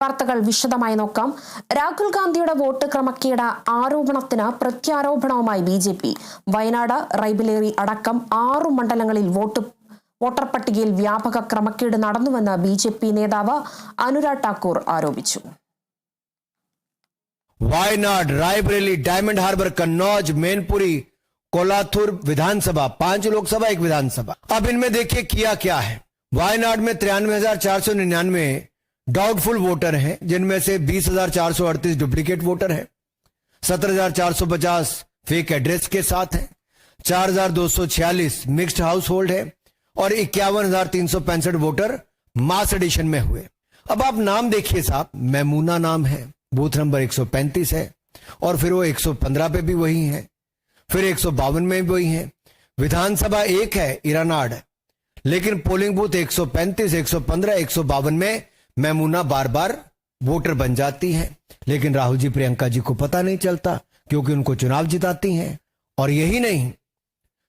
വാർത്തകൾ വിശദമായി നോക്കാം രാഹുൽ ഗാന്ധിയുടെ വോട്ട് ക്രമക്കേട് ആരോപണത്തിന് പ്രത്യാരോപണവുമായി B J P Wayanad Raebareli അടക്കം ആറു മണ്ഡലങ്ങളിൽ വോട്ട് വോട്ടർ പട്ടികയിൽ വ്യാപക ക്രമക്കേട് നടന്നുവെന്ന് ബി ജെ പി നേതാവ് അനുരാഗ് ഠാക്കൂർ ആരോപിച്ചു वायनाड रायबरेली डायमंड हार्बर कन्नौज मैनपुरी कोलाथुर विधानसभा पांच लोकसभा एक विधानसभा अब इनमें देखिए किया क्या है वायनाड में तिरानवे हजार चार सौ निन्यानवे डाउटफुल वोटर हैं जिनमें से बीस हज़ार चार सौ अड़तीस डुप्लीकेट वोटर हैं सत्रह हज़ार चार सौ पचास फेक एड्रेस के साथ हैं चार हज़ार दो सौ छियालीस मिक्स्ड हाउस होल्ड है और इक्यावन हज़ार तीन सौ पैंसठ वोटर मास एडिशन में हुए। अब आप नाम देखिए साहब मैमूना नाम है बूथ नंबर 135 है और फिर वो 115 पे भी वही है फिर एक सौ बावन में भी वही है। विधानसभा एक है इरानाड लेकिन पोलिंग बूथ 135, 115, 152 में मैमूना बार बार वोटर बन जाती है। लेकिन राहुल जी, प्रियंका जी को पता नहीं चलता, क्योंकि उनको चुनाव जिताती हैं। और यही नहीं,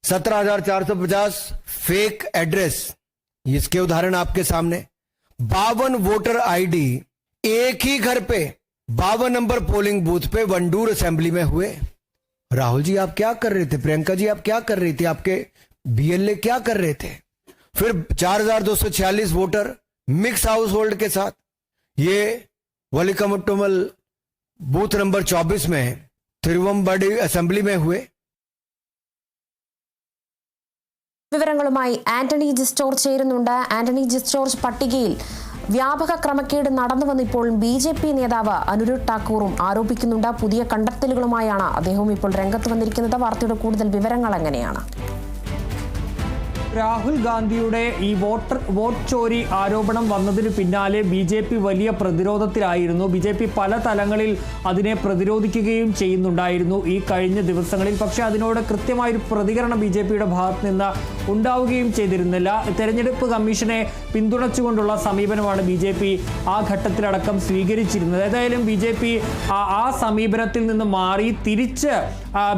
सत्रह हज़ार चार सौ पचास फेक एड्रेस इसके उदाहरण आपके सामने। बावन वोटर आईडी एक ही घर पे, बावन नंबर पोलिंग बूथ पे वंडूर असेंबली में हुए। राहुल जी, आप क्या कर रहे थे? प्रियंका जी, आप क्या कर रही थी? आपके बीएलए क्या कर रहे थे? फिर 4246 वोटर मिक्स हाउस होल्ड के साथ ये वलिकमुट्टुमल बूथ नंबर 24 में तिरुवम्बडी असेंबली में हुए വിവരങ്ങളുമായി ആന്റണി ജിസ്റ്റോർ ചേരുന്നുണ്ട് ആന്റണി ജിസ്റ്റോർജ് പട്ടികയിൽ വ്യാപക ക്രമക്കേട് നടന്നുവെന്ന് ഇപ്പോൾ ബി ജെ പി നേതാവ് അനുരുഗ് ഠാക്കൂറും ആരോപിക്കുന്നുണ്ട് പുതിയ കണ്ടെത്തലുകളുമായാണ് അദ്ദേഹവും ഇപ്പോൾ രംഗത്ത് വന്നിരിക്കുന്നത് വാർത്തയുടെ കൂടുതൽ വിവരങ്ങൾ എങ്ങനെയാണ് രാഹുൽ ഗാന്ധിയുടെ ഈ വോട്ടർ വോട്ട് ചോരി ആരോപണം വന്നതിന് പിന്നാലെ ബി ജെ പി വലിയ പ്രതിരോധത്തിലായിരുന്നു. ബി ജെ പി പല തലങ്ങളിൽ അതിനെ പ്രതിരോധിക്കുകയും ചെയ്യുന്നുണ്ടായിരുന്നു ഈ കഴിഞ്ഞ ദിവസങ്ങളിൽ. പക്ഷേ അതിനോട് കൃത്യമായൊരു പ്രതികരണം ബി ജെ പിയുടെ ഭാഗത്ത് നിന്ന് ഉണ്ടാവുകയും ചെയ്തിരുന്നില്ല. തെരഞ്ഞെടുപ്പ് കമ്മീഷനെ പിന്തുണച്ചുകൊണ്ടുള്ള സമീപനമാണ് ബി ജെ പി ആ ഘട്ടത്തിലടക്കം സ്വീകരിച്ചിരുന്നത്. ഏതായാലും ബി ജെ പി ആ സമീപനത്തിൽ നിന്ന് മാറി. തിരിച്ച്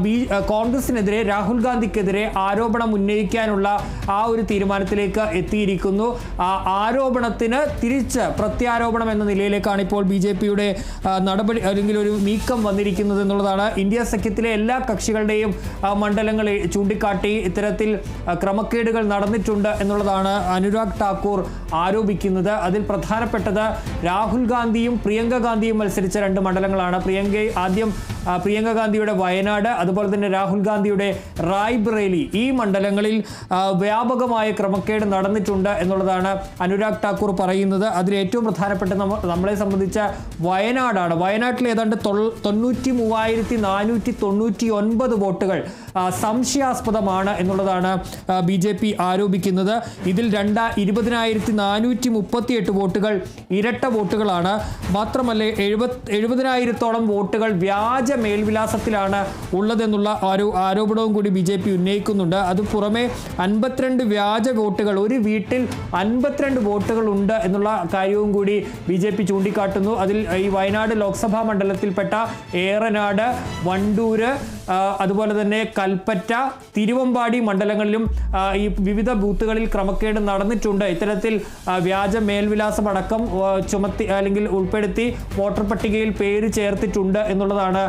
ബി കോൺഗ്രസിനെതിരെ രാഹുൽ ഗാന്ധിക്കെതിരെ ആരോപണം ഉന്നയിക്കാനുള്ള ആ ഒരു തീരുമാനത്തിലേക്ക് എത്തിയിരിക്കുന്നു. ആരോപണത്തിന് തിരിച്ച് പ്രത്യാരോപണം എന്ന നിലയിലേക്കാണ് ഇപ്പോൾ ബി ജെ പിയുടെ നടപടി അല്ലെങ്കിൽ ഒരു നീക്കം വന്നിരിക്കുന്നത് എന്നുള്ളതാണ് ഇന്ത്യ സഖ്യത്തിലെ എല്ലാ കക്ഷികളുടെയും മണ്ഡലങ്ങൾ ചൂണ്ടിക്കാട്ടി ഇത്തരത്തിൽ ക്രമക്കേടുകൾ നടന്നിട്ടുണ്ട് എന്നുള്ളതാണ് അനുരാഗ് ഠാക്കൂർ ആരോപിക്കുന്നത്. അതിൽ പ്രധാനപ്പെട്ടത് രാഹുൽ ഗാന്ധിയും പ്രിയങ്ക ഗാന്ധിയും മത്സരിച്ച രണ്ട് മണ്ഡലങ്ങളാണ്. പ്രിയങ്ക ആദ്യം പ്രിയങ്ക ഗാന്ധിയുടെ വയനാട് അതുപോലെ തന്നെ രാഹുൽ ഗാന്ധിയുടെ റായ്ബ്രേലി ഈ മണ്ഡലങ്ങളിൽ വ്യാപകമായ ക്രമക്കേട് നടന്നിട്ടുണ്ട് എന്നുള്ളതാണ് അനുരാഗ് ഠാക്കൂർ പറയുന്നത്. അതിൽ ഏറ്റവും പ്രധാനപ്പെട്ട നമ്മളെ സംബന്ധിച്ച വയനാടാണ്. വയനാട്ടിൽ ഏതാണ്ട് തൊണ്ണൂറ്റി മൂവായിരത്തി നാനൂറ്റി തൊണ്ണൂറ്റി ഒൻപത് വോട്ടുകൾ സംശയാസ്പദമാണ് എന്നുള്ളതാണ് ബി ജെ പി ആരോപിക്കുന്നത്. ഇതിൽ രണ്ട ഇരുപതിനായിരത്തി നാനൂറ്റി മുപ്പത്തി എട്ട് വോട്ടുകൾ ഇരട്ട വോട്ടുകളാണ്. മാത്രമല്ല എഴുപത് എഴുപതിനായിരത്തോളം വോട്ടുകൾ വ്യാജ മേൽവിലാസത്തിലാണ് ഉള്ളതെന്നുള്ള ഒരു ആരോപണവും കൂടി ബി ജെ പി ഉന്നയിക്കുന്നുണ്ട്. അത് പുറമെ അൻപത്തിരണ്ട് വ്യാജ വോട്ടുകൾ ഒരു വീട്ടിൽ അൻപത്തിരണ്ട് വോട്ടുകൾ ഉണ്ട് എന്നുള്ള കാര്യവും കൂടി ബി ജെ പി ചൂണ്ടിക്കാട്ടുന്നു. അതിൽ ഈ വയനാട് ലോക്സഭാ മണ്ഡലത്തിൽപ്പെട്ട ഏറനാട് വണ്ടൂര് അതുപോലെ തന്നെ കൽപ്പറ്റ തിരുവമ്പാടി മണ്ഡലങ്ങളിലും ഈ വിവിധ ബൂത്തുകളിൽ ക്രമക്കേട് നടന്നിട്ടുണ്ട്. ഇത്തരത്തിൽ വ്യാജ മേൽവിലാസമടക്കം ചുമത്തി അല്ലെങ്കിൽ ഉൾപ്പെടുത്തി വോട്ടർ പട്ടികയിൽ പേര് ചേർത്തിട്ടുണ്ട് എന്നുള്ളതാണ്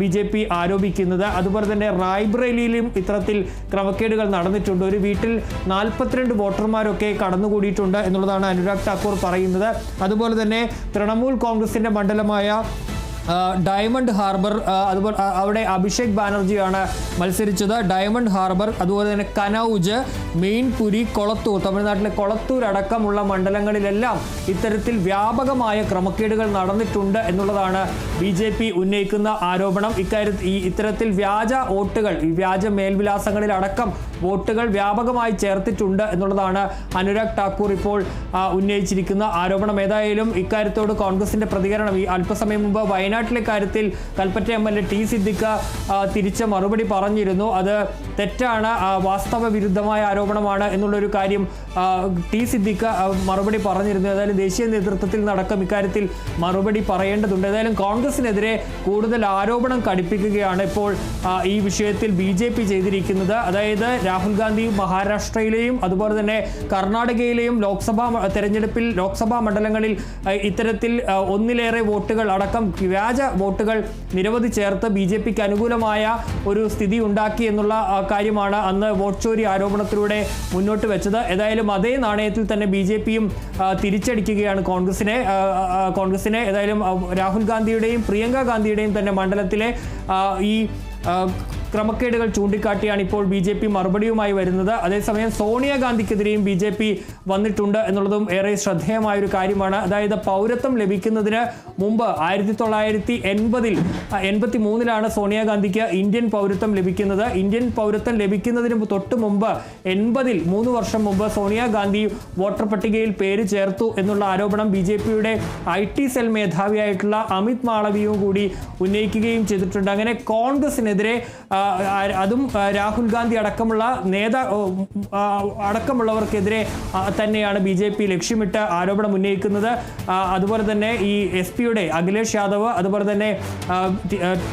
ബി ജെ പി ആരോപിക്കുന്നത്. അതുപോലെ തന്നെ റായ്ബ്രേലിയിലും ഇത്തരത്തിൽ ക്രമക്കേടുകൾ നടന്നിട്ടുണ്ട്. ഒരു വീട്ടിൽ നാൽപ്പത്തിരണ്ട് വോട്ടർമാരൊക്കെ കടന്നുകൂടിയിട്ടുണ്ട് എന്നുള്ളതാണ് അനുരാഗ് ഠാക്കൂർ പറയുന്നത്. അതുപോലെ തന്നെ തൃണമൂൽ കോൺഗ്രസിന്റെ മണ്ഡലമായ ഡയമണ്ട് ഹാർബർ അതുപോലെ അവിടെ അഭിഷേക് ബാനർജിയാണ് മത്സരിച്ചത്. ഡയമണ്ട് ഹാർബർ അതുപോലെ തന്നെ കനൌജ് മെയിൻപുരി കൊളത്തൂർ തമിഴ്നാട്ടിലെ കൊളത്തൂർ അടക്കമുള്ള മണ്ഡലങ്ങളിലെല്ലാം ഇത്തരത്തിൽ വ്യാപകമായ ക്രമക്കേടുകൾ നടന്നിട്ടുണ്ട് എന്നുള്ളതാണ് ബി ജെ പി ഉന്നയിക്കുന്ന ആരോപണം. ഇക്കാര്യത്തിൽ ഈ ഇത്തരത്തിൽ വ്യാജ വോട്ടുകൾ ഈ വ്യാജ മേൽവിലാസങ്ങളിൽ അടക്കം വോട്ടുകൾ വ്യാപകമായി ചേർത്തിട്ടുണ്ട് എന്നുള്ളതാണ് അനുരാഗ് ഠാക്കൂർ ഇപ്പോൾ ഉന്നയിച്ചിരിക്കുന്ന ആരോപണം. ഏതായാലും ഇക്കാര്യത്തോട് കോൺഗ്രസിന്റെ പ്രതികരണം ഈ അല്പസമയം മുമ്പ് വയനാട് വയനാട്ടിലെ കാര്യത്തിൽ Kalpetta M L A T Siddique തിരിച്ച മറുപടി പറഞ്ഞിരുന്നു. അത് തെറ്റാണ് വാസ്തവ വിരുദ്ധമായ ആരോപണമാണ് എന്നുള്ളൊരു കാര്യം ടി സിദ്ദിഖ മറുപടി പറഞ്ഞിരുന്നു. ഏതായാലും ദേശീയ നേതൃത്വത്തിൽ നടക്കം ഇക്കാര്യത്തിൽ മറുപടി പറയേണ്ടതുണ്ട്. ഏതായാലും കോൺഗ്രസിനെതിരെ കൂടുതൽ ആരോപണം കടുപ്പിക്കുകയാണ് ഇപ്പോൾ ഈ വിഷയത്തിൽ ബി ജെ പി ചെയ്തിരിക്കുന്നത്. അതായത് രാഹുൽ ഗാന്ധി മഹാരാഷ്ട്രയിലെയും അതുപോലെ തന്നെ കർണാടകയിലെയും ലോക്സഭാ തെരഞ്ഞെടുപ്പിൽ ലോക്സഭാ മണ്ഡലങ്ങളിൽ ഇത്തരത്തിൽ ഒന്നിലേറെ വോട്ടുകൾ അടക്കം വ്യാജ വോട്ടുകൾ നിരവധി ചേർത്ത് ബി ജെ പിക്ക് അനുകൂലമായ ഒരു സ്ഥിതി ഉണ്ടാക്കി എന്നുള്ള കാര്യമാണ് അന്ന് വോട്ട് ചോരി ആരോപണത്തിലൂടെ മുന്നോട്ട് വെച്ചത്. ഏതായാലും അതേ നാണയത്തിൽ തന്നെ ബി ജെ പിയും തിരിച്ചടിക്കുകയാണ് കോൺഗ്രസിനെ. കോൺഗ്രസിനെ ഏതായാലും രാഹുൽ ഗാന്ധിയുടെയും പ്രിയങ്ക ഗാന്ധിയുടെയും തന്നെ മണ്ഡലത്തിലെ ഈ ക്രമക്കേടുകൾ ചൂണ്ടിക്കാട്ടിയാണ് ഇപ്പോൾ ബി ജെ പി മറുപടിയുമായി വരുന്നത്. അതേസമയം സോണിയാഗാന്ധിക്കെതിരെയും ബി ജെ പി വന്നിട്ടുണ്ട് എന്നുള്ളതും ഏറെ ശ്രദ്ധേയമായ ഒരു കാര്യമാണ്. അതായത് പൗരത്വം ലഭിക്കുന്നതിന് മുമ്പ് ആയിരത്തി തൊള്ളായിരത്തി എൺപതിൽ എൺപത്തി മൂന്നിലാണ് സോണിയാഗാന്ധിക്ക് ഇന്ത്യൻ പൗരത്വം ലഭിക്കുന്നത്. ഇന്ത്യൻ പൗരത്വം ലഭിക്കുന്നതിന് തൊട്ട് മുമ്പ് എൺപതിൽ മൂന്ന് വർഷം മുമ്പ് സോണിയാഗാന്ധി വോട്ടർ പട്ടികയിൽ പേര് ചേർത്തു എന്നുള്ള ആരോപണം ബി ജെ പിയുടെ ഐ ടി സെൽ മേധാവിയായിട്ടുള്ള അമിത് മാളവിയും കൂടി ഉന്നയിക്കുകയും ചെയ്തിട്ടുണ്ട്. അങ്ങനെ കോൺഗ്രസിനെതിരെ അതും രാഹുൽ ഗാന്ധി അടക്കമുള്ള നേതാ അടക്കമുള്ളവർക്കെതിരെ തന്നെയാണ് ബി ജെ പി ലക്ഷ്യമിട്ട് ആരോപണം ഉന്നയിക്കുന്നത്. അതുപോലെ തന്നെ ഈ എസ് പിയുടെ അഖിലേഷ് യാദവ് അതുപോലെ തന്നെ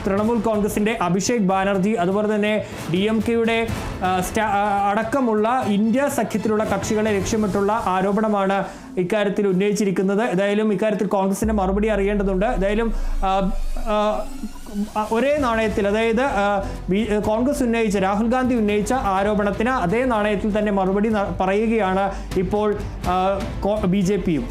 തൃണമൂൽ കോൺഗ്രസിന്റെ അഭിഷേക് ബാനർജി അതുപോലെ തന്നെ ഡി എം കെയുടെ അടക്കമുള്ള ഇന്ത്യ സഖ്യത്തിലുള്ള കക്ഷികളെ ലക്ഷ്യമിട്ടുള്ള ആരോപണമാണ് ഇക്കാര്യത്തിൽ ഉന്നയിച്ചിരിക്കുന്നത്. ഏതായാലും ഇക്കാര്യത്തിൽ കോൺഗ്രസിന്റെ മറുപടി അറിയേണ്ടതുണ്ട്. ഏതായാലും ഒരേ നാണയത്തിൽ അതായത് കോൺഗ്രസ് ഉന്നയിച്ച രാഹുൽ ഗാന്ധി ഉന്നയിച്ച ആരോപണത്തിന് അതേ നാണയത്തിൽ തന്നെ മറുപടി പറയുകയാണ് ഇപ്പോൾ ബി ജെ പിയും.